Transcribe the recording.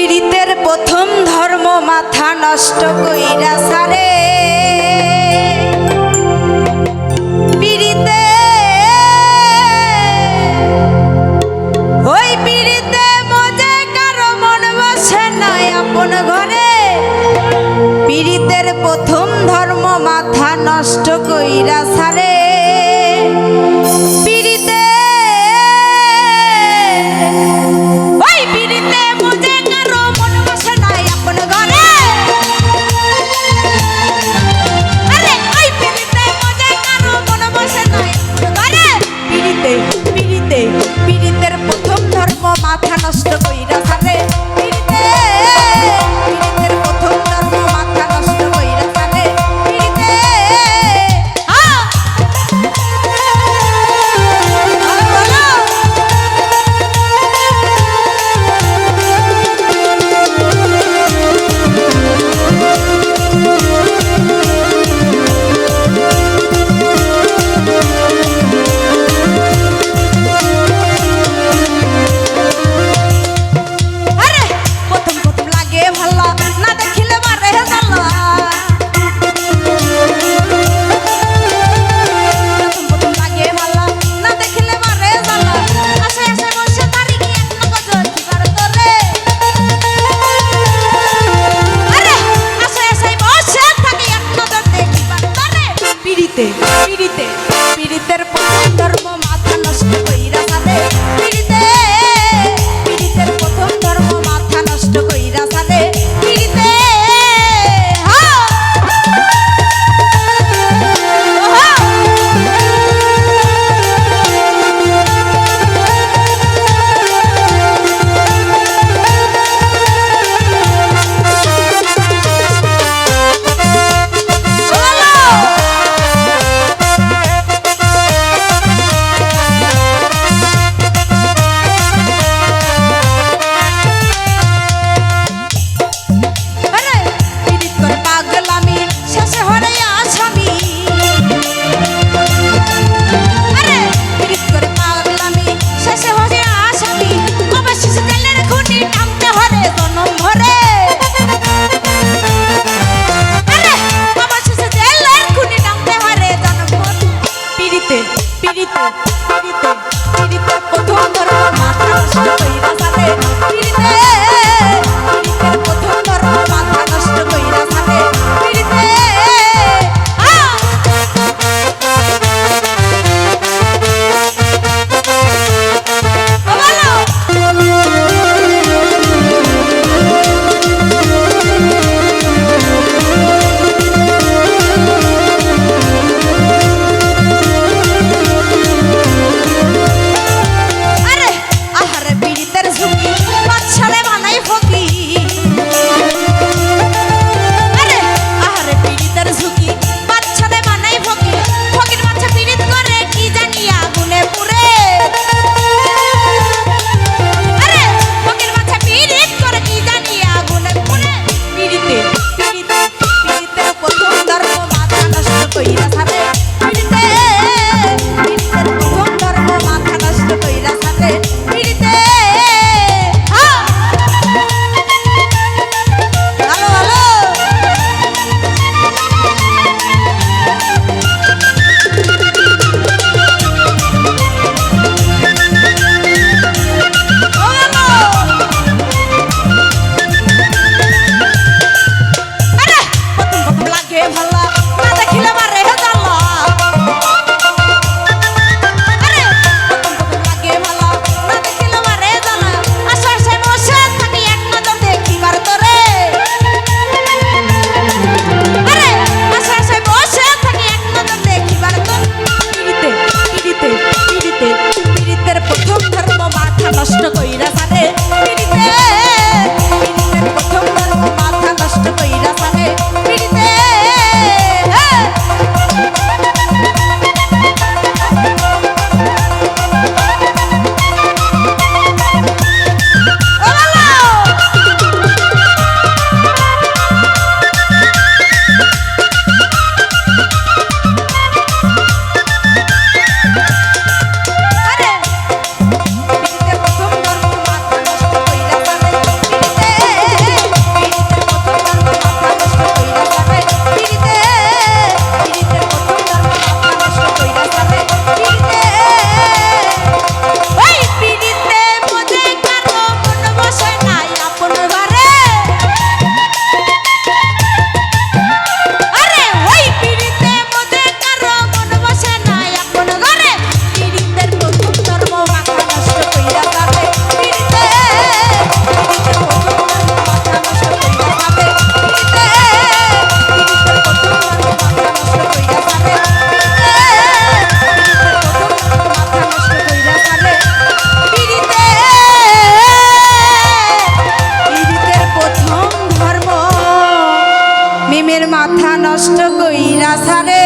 পীড়িতের প্রথম ধর্ম মাথা নষ্ট কইরা সারে। ওই ঘরে। প্রথম ধর্ম মাথা নষ্ট কইরা সারে। মাথা নষ্ট করি। পিড়িতে পিড়িতের সবাই কষ্ট কইরা সারে